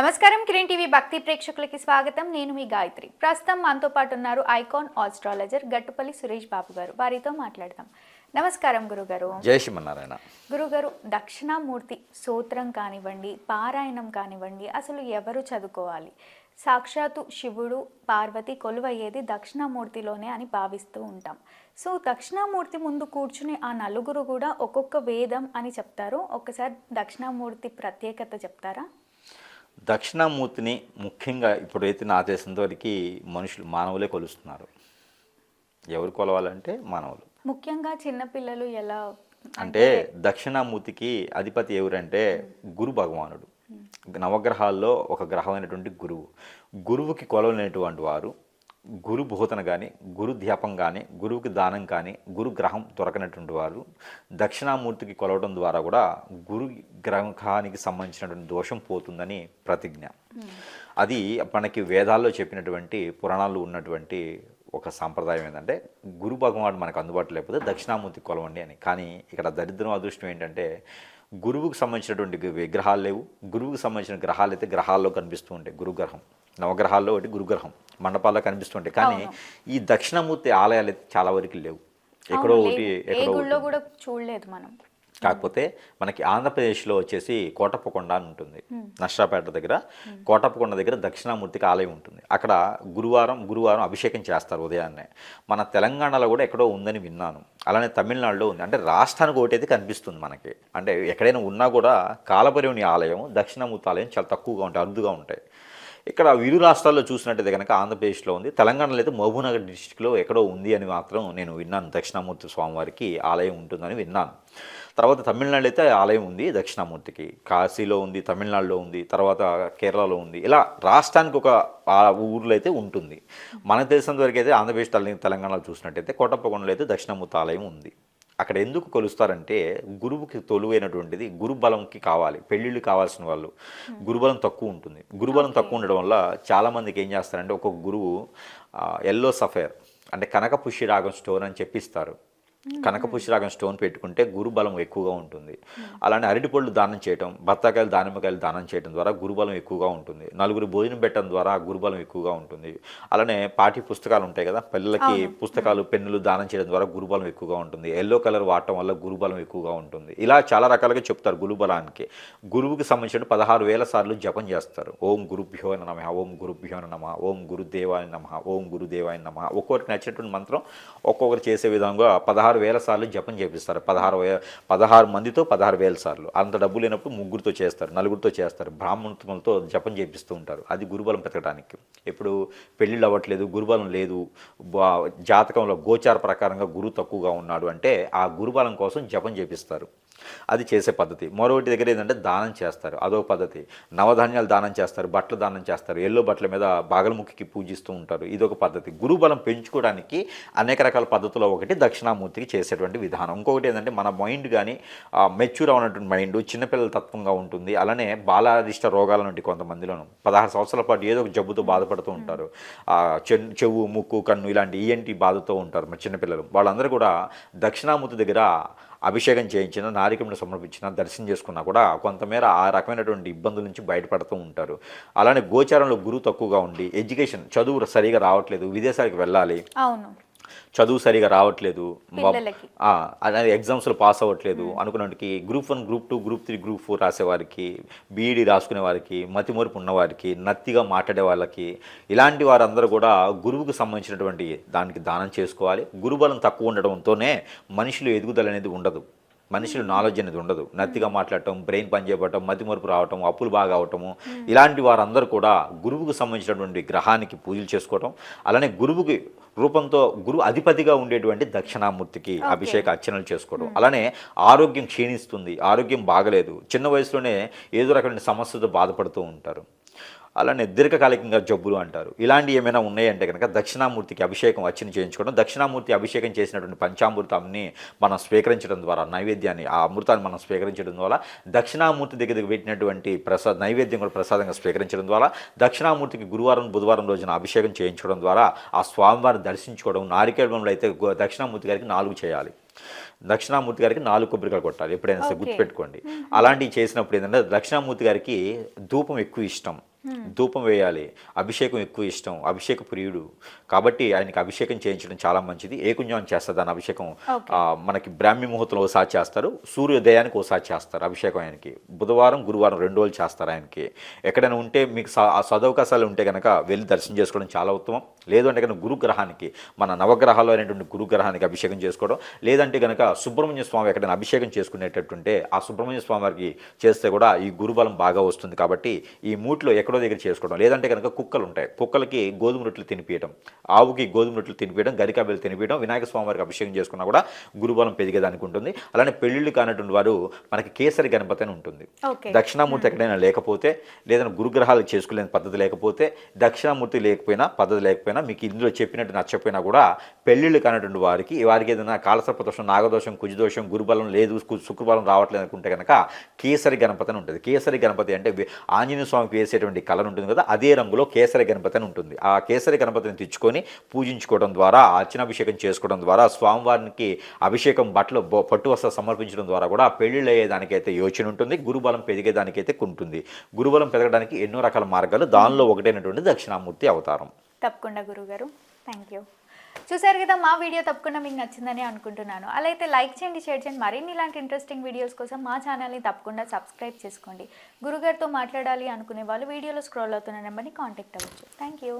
నమస్కారం కిరణ్ టీవీ భక్తి ప్రేక్షకులకి స్వాగతం. నేను మీ గాయత్రి. ప్రస్తుతం మనతో పాటు ఉన్నారు ఐకాన్ ఆస్ట్రాలజర్ గట్టుపల్లి సురేష్ బాబు గారు. వారితో మాట్లాడదాం. నమస్కారం గురుగారు. జై శ్రీమన్నారాయణ. గురుగారు దక్షిణామూర్తి సూత్రం కానివ్వండి పారాయణం కానివ్వండి అసలు ఎవరు చదువుకోవాలి? సాక్షాత్తు శివుడు పార్వతి కొలువయ్యేది దక్షిణామూర్తిలోనే అని భావిస్తూ ఉంటాం. సో దక్షిణామూర్తి ముందు కూర్చుని ఆ నలుగురు కూడా ఒక్కొక్క వేదం అని చెప్తారు. ఒకసారి దక్షిణామూర్తి ప్రత్యేకత చెప్తారా? దక్షిణామూర్తిని ముఖ్యంగా ఇప్పుడైతే నా వరకు మనుషులు మానవులే కొలుస్తున్నారు. ఎవరు కొలవాలంటే మానవులు. ముఖ్యంగా చిన్నపిల్లలు ఎలా అంటే దక్షిణామూర్తికి అధిపతి ఎవరంటే గురు భగవానుడు. నవగ్రహాల్లో ఒక గ్రహమైనటువంటి గురువు. గురువుకి కొలవలేనటువంటి వారు గురు బోధన కానీ గురు ధ్యాపం కానీ గురువుకి దానం కానీ గురు గ్రహం దొరకనటువంటి వారు దక్షిణామూర్తికి కొలవడం ద్వారా కూడా గురు గ్రహానికి సంబంధించినటువంటి దోషం పోతుందని ప్రతిజ్ఞ. అది మనకి వేదాల్లో చెప్పినటువంటి పురాణాల్లో ఉన్నటువంటి ఒక సాంప్రదాయం ఏంటంటే గురు భగవానుడు మనకు అందుబాటులో లేకపోతే దక్షిణామూర్తి కొలవండి అని. కానీ ఇక్కడ దరిద్రం అదృష్టం ఏంటంటే గురువుకు సంబంధించినటువంటి విగ్రహాలు లేవు. గురువుకు సంబంధించిన గ్రహాలు అయితే గ్రహాల్లో కనిపిస్తూ ఉంటాయి. గురుగ్రహం. నవగ్రహాల్లో ఒకటి గురుగ్రహం. మండపాల్లో కనిపిస్తుంటాయి. కానీ ఈ దక్షిణామూర్తి ఆలయాలు అయితే చాలా వరకు లేవు. ఎక్కడో ఒకటి ఎక్కడో. కూడా చూడలేదు మనం. కాకపోతే మనకి ఆంధ్రప్రదేశ్లో వచ్చేసి కోటప్పకొండ అని ఉంటుంది నష్టాపేట దగ్గర. కోటప్పకొండ దగ్గర దక్షిణామూర్తికి ఆలయం ఉంటుంది. అక్కడ గురువారం గురువారం అభిషేకం చేస్తారు ఉదయాన్నే. మన తెలంగాణలో కూడా ఎక్కడో ఉందని విన్నాను. అలానే తమిళనాడులో ఉంది. అంటే రాష్ట్రానికి ఒకటైతే కనిపిస్తుంది మనకి. అంటే ఎక్కడైనా ఉన్నా కూడా కాలభైరవుని ఆలయం దక్షిణామూర్తి ఆలయం చాలా తక్కువగా ఉంటాయి అరుదుగా ఉంటాయి. ఇక్కడ ఇరు రాష్ట్రాల్లో చూసినట్టయితే కనుక ఆంధ్రప్రదేశ్లో ఉంది. తెలంగాణలో అయితే మహబూబ్నగర్ డిస్టిక్లో ఎక్కడో ఉంది అని మాత్రం నేను విన్నాను. దక్షిణామూర్తి స్వామివారికి ఆలయం ఉంటుందని విన్నాను. తర్వాత తమిళనాడు అయితే ఆలయం ఉంది దక్షిణామూర్తికి. కాశీలో ఉంది తమిళనాడులో ఉంది తర్వాత కేరళలో ఉంది. ఇలా రాష్ట్రానికి ఒక ఊర్లో అయితే ఉంటుంది. మనకు తెలిసినంత వరకు అయితే ఆంధ్రప్రదేశ్ తెలంగాణలో చూసినట్టయితే కోటప్పకొండలో అయితే దక్షిణామూర్తి ఆలయం ఉంది. అక్కడ ఎందుకు కొలుస్తారంటే గురువుకి తొలువైనటువంటిది గురుబలంకి కావాలి పెళ్ళిళ్ళు కావాల్సిన వాళ్ళు. గురుబలం తక్కువ ఉంటుంది. గురుబలం తక్కువ ఉండడం వల్ల చాలామందికి ఏం చేస్తారంటే ఒక్కొక్క గురువు ఎల్లో సఫేర్ అంటే కనక పుష్యరాగం స్టోన్ అని చెప్పిస్తారు. కనక పుష్యరాగం స్టోన్ పెట్టుకుంటే గురుబలం ఎక్కువగా ఉంటుంది. అలానే అరటిపళ్ళు దానం చేయటం బత్తాకాయలు దానిమ్మకాయలు దానం చేయడం ద్వారా గురుబలం ఎక్కువగా ఉంటుంది. నలుగురు భోజనం పెట్టడం ద్వారా గురుబలం ఎక్కువగా ఉంటుంది. అలానే పాఠ్య పుస్తకాలు ఉంటాయి కదా పిల్లలకి పుస్తకాలు పెన్నులు దానం చేయడం ద్వారా గురుబలం ఎక్కువగా ఉంటుంది. ఎల్లో కలర్ వాడటం వల్ల గురుబలం ఎక్కువగా ఉంటుంది. ఇలా చాలా రకాలుగా చెప్తారు గురుబలానికి. గురువుకి సంబంధించిన పదహారు వేల సార్లు జపం చేస్తారు. ఓం గురుభ్యో నమ ఓం గురుభ్యో నమ ఓం గురుదేవాయ నమ ఓం గురుదేవాయ నమ. ఒక్కొక్కరికి నచ్చినటువంటి మంత్రం ఒక్కొక్కరు చేసే విధంగా పదహారు వేల సార్లు జపం చేపిస్తారు. పదహారు వే పదహారు మందితో పదహారు వేల సార్లు. అంత డబ్బు లేనప్పుడు ముగ్గురితో చేస్తారు నలుగురితో చేస్తారు. బ్రాహ్మణత్వంతో జపం చేపిస్తూ ఉంటారు. అది గురుబలం పెతకడానికి. ఎప్పుడు పెళ్ళిళ్ళు అవ్వట్లేదు గురుబలం లేదు. జాతకంలో గోచార ప్రకారంగా గురువు తక్కువగా ఉన్నాడు అంటే ఆ గురుబలం కోసం జపం చేపిస్తారు. అది చేసే పద్ధతి. మరొకటి దగ్గర ఏంటంటే దానం చేస్తారు. అదో పద్ధతి. నవధాన్యాలు దానం చేస్తారు బట్టలు దానం చేస్తారు ఎల్లో బట్టల మీద బాగలముఖికి పూజిస్తూ ఉంటారు. ఇదొక పద్ధతి. గురుబలం పెంచుకోవడానికి అనేక రకాల పద్ధతుల్లో ఒకటి దక్షిణామూర్తికి చేసేటువంటి విధానం. ఇంకొకటి ఏంటంటే మన మైండ్ కానీ మెచ్యూర్ అవునటువంటి మైండ్ చిన్నపిల్లల తత్వంగా ఉంటుంది. అలానే బాలారిష్ట రోగాల నుండి కొంతమందిలోను పదహారు సంవత్సరాల పాటు ఏదో ఒక జబ్బుతో బాధపడుతూ ఉంటారు. చెన్- చెవు ముక్కు కన్ను ఇలాంటి ఈఎన్టీ బాధతో ఉంటారు మన చిన్నపిల్లలు. వాళ్ళందరూ కూడా దక్షిణామూర్తి దగ్గర అభిషేకం చేయించిన నారికమును సమర్పించిన దర్శనం చేసుకున్నా కూడా కొంతమేర ఆ రకమైనటువంటి ఇబ్బందుల నుంచి బయటపడుతూ ఉంటారు. అలానే గోచారంలో గురువు తక్కువగా ఉండి ఎడ్యుకేషన్ చదువు సరిగా రావట్లేదు విదేశాలకు వెళ్ళాలి. అవును. చదువు సరిగా రావట్లేదు. ఎగ్జామ్స్లో పాస్ అవ్వట్లేదు. అనుకున్నకి group one group two group three group four రాసేవారికి BEd రాసుకునే వారికి మతిమరుపు ఉన్నవారికి నత్తిగా మాట్లాడే వాళ్ళకి ఇలాంటి వారందరూ కూడా గురువుకు సంబంధించినటువంటి దానికి దానం చేసుకోవాలి. గురుబలం తక్కువ ఉండడంతోనే మనుషులు ఎదుగుదల అనేది ఉండదు. మనుషులు నాలెడ్జ్ అనేది ఉండదు. నత్తిగా మాట్లాడటం బ్రెయిన్ పనిచేయబడటం మతిమరుపు రావటం అప్పులు బాగా అవటము ఇలాంటి వారందరూ కూడా గురువుకు సంబంధించినటువంటి గ్రహానికి పూజలు చేసుకోవటం అలానే గురువుకి రూపంతో గురువు అధిపతిగా ఉండేటువంటి దక్షిణామూర్తికి అభిషేక అర్చనలు చేసుకోవడం. అలానే ఆరోగ్యం క్షీణిస్తుంది ఆరోగ్యం బాగలేదు. చిన్న వయసులోనే ఏదో రకమైన సమస్యతో బాధపడుతూ ఉంటారు. అలానే దీర్ఘకాలికంగా జబ్బులు అంటారు. ఇలాంటివి ఏమైనా ఉన్నాయంటే కనుక దక్షిణామూర్తికి అభిషేకం అర్చన చేయించుకోవడం దక్షిణామూర్తి అభిషేకం చేసినటువంటి పంచామృతాన్ని మనం స్వీకరించడం ద్వారా నైవేద్యాన్ని ఆ అమృతాన్ని మనం స్వీకరించడం ద్వారా దక్షిణామూర్తి దగ్గరికి పెట్టినటువంటి ప్రసాద్ నైవేద్యం కూడా ప్రసాదంగా స్వీకరించడం ద్వారా దక్షిణామూర్తికి గురువారం బుధవారం రోజున అభిషేకం చేయించడం ద్వారా ఆ స్వామివారిని దర్శించుకోవడం నారికేళంలో అయితే దక్షిణామూర్తి గారికి నాలుగు చేయాలి. దక్షిణామూర్తి గారికి నాలుగు కొబ్బరికాయలు కొట్టాలి. ఎప్పుడైనా సరే. గుర్తుపెట్టుకోండి. అలాంటివి చేసినప్పుడు ఏంటంటే దక్షిణామూర్తి గారికి ధూపం ఎక్కువ ఇష్టం. ధూపం వేయాలి. అభిషేకం ఎక్కువ ఇష్టం. అభిషేక ప్రియుడు. కాబట్టి ఆయనకి అభిషేకం చేయించడం చాలా మంచిది. ఏ కుంజం చేస్తారు దాని అభిషేకం? మనకి బ్రాహ్మీ ముహూర్తంలో ఒకసారి చేస్తారు. సూర్యోదయానికి ఒకసారి చేస్తారు అభిషేకం ఆయనకి. బుధవారం గురువారం రెండు రోజులు చేస్తారు ఆయనకి. ఎక్కడైనా ఉంటే మీకు సదవకాశాలు ఉంటే కనుక వెళ్ళి దర్శనం చేసుకోవడం చాలా ఉత్తమం. లేదు అంటే కనుక గురుగ్రహానికి మన నవగ్రహాల్లో అయినటువంటి గురుగ్రహానికి అభిషేకం చేసుకోవడం. లేదంటే కనుక సుబ్రహ్మణ్య స్వామి ఎక్కడైనా అభిషేకం చేసుకునేటట్టుంటే ఆ సుబ్రహ్మణ్య స్వామి వారికి చేస్తే కూడా ఈ గురుబలం బాగా వస్తుంది. కాబట్టి ఈ మూట్లో ఎక్కడో దగ్గర చేసుకోవడం. లేదంటే కనుక కుక్కలు ఉంటాయి. కుక్కలకి గోధుమ రొట్టెలు తినిపించడం ఆవుకి గోధుమ రొట్టెలు తినిపించడం గరికాబెలు తినిపించడం వినాయక స్వామి వారికి అభిషేకం చేసుకున్నా కూడా గురుబలం పెరిగేదానికి ఉంటుంది. అలానే పెళ్ళిళ్ళు కానటువంటి వారు మనకి కేసరి గణపతి అని ఉంటుంది. దక్షిణామూర్తి ఎక్కడైనా లేకపోతే లేదంటే గురుగ్రహాలు చేసుకునే పద్ధతి లేకపోతే దక్షిణామూర్తి లేకపోయినా పద్ధతి లేకపోయినా మీకు ఇందులో చెప్పినట్టు నచ్చకపోయినా కూడా పెళ్ళిళ్ళు కానటువంటి వారికి వారికి ఏదైనా కాలసర్ప దోషం నాగదోషం కుజదోషం గురుబలం లేదు శుక్రబలం రావట్లేదు అనుకుంటే కనుక కేసరి గణపతి అని ఉంటుంది. కేసరి గణపతి అంటే ఆంజనేయ స్వామికి వేసేటువంటి కలర్ ఉంటుంది కదా అదే రంగులో కేసరి గణపతి అని ఉంటుంది. ఆ కేసరి గణపతిని తెచ్చుకొని పూజించుకోవడం ద్వారా అర్చనాభిషేకం చేసుకోవడం ద్వారా స్వామివారికి అభిషేకం బట్టలు పట్టు వస్త్ర సమర్పించడం ద్వారా కూడా పెళ్ళిళ్ళు అయ్యేదానికైతే యోచన ఉంటుంది గురుబలం పెరిగేదానికైతే ఉంటుంది గురుబలం పెరగడానికి ఎన్నో రకాల మార్గాలు దానిలో ఒకటైనటువంటి దక్షిణామూర్తి అవతారం. తప్పకుండా గురుగారు. థ్యాంక్ యూ చూసారు కదా మా వీడియో తప్పకుండా మీకు నచ్చిందని అనుకుంటున్నాను. అలా అయితే లైక్ చేయండి షేర్ చేయండి. మరిన్ని ఇలాంటి ఇంట్రెస్టింగ్ వీడియోస్ కోసం మా ఛానల్ని తప్పకుండా సబ్స్క్రైబ్ చేసుకోండి. గురుగారితో మాట్లాడాలి అనుకునే వాళ్ళు వీడియోలో స్క్రోల్ అవుతున్న నెంబర్ని కాంటాక్ట్ అవ్వచ్చు. Thank you